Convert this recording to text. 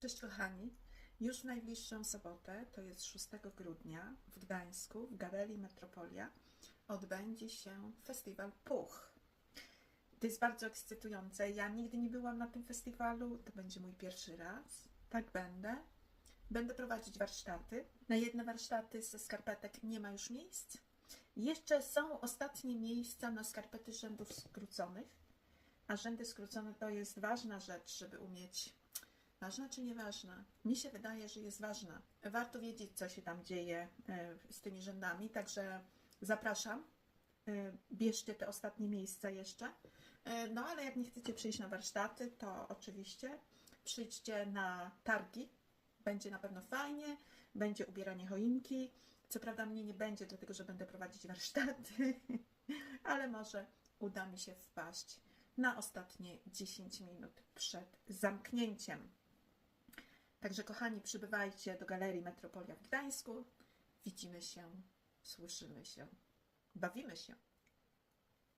Cześć kochani, już w najbliższą sobotę, to jest 6 grudnia w Gdańsku, w Galerii Metropolia, odbędzie się festiwal Puch. To jest bardzo ekscytujące. Ja nigdy nie byłam na tym festiwalu, to będzie mój pierwszy raz. Tak będę. Będę prowadzić warsztaty. Na jedne warsztaty ze skarpetek nie ma już miejsc. Jeszcze są ostatnie miejsca na skarpety rzędów skróconych. A rzędy skrócone to jest ważna rzecz, żeby umieć Ważna czy nieważna? Mi się wydaje, że jest ważna. Warto wiedzieć, co się tam dzieje e, z tymi rzędami, także zapraszam. E, Bierzcie te ostatnie miejsca jeszcze. E, No ale jak nie chcecie przyjść na warsztaty, to oczywiście przyjdźcie na targi. Będzie na pewno fajnie, będzie ubieranie choinki. Co prawda mnie nie będzie, dlatego że będę prowadzić warsztaty, ale może uda mi się wpaść na ostatnie 10 minut przed zamknięciem. Także kochani, przybywajcie do Galerii Metropolia w Gdańsku. Widzimy się, słyszymy się, bawimy się.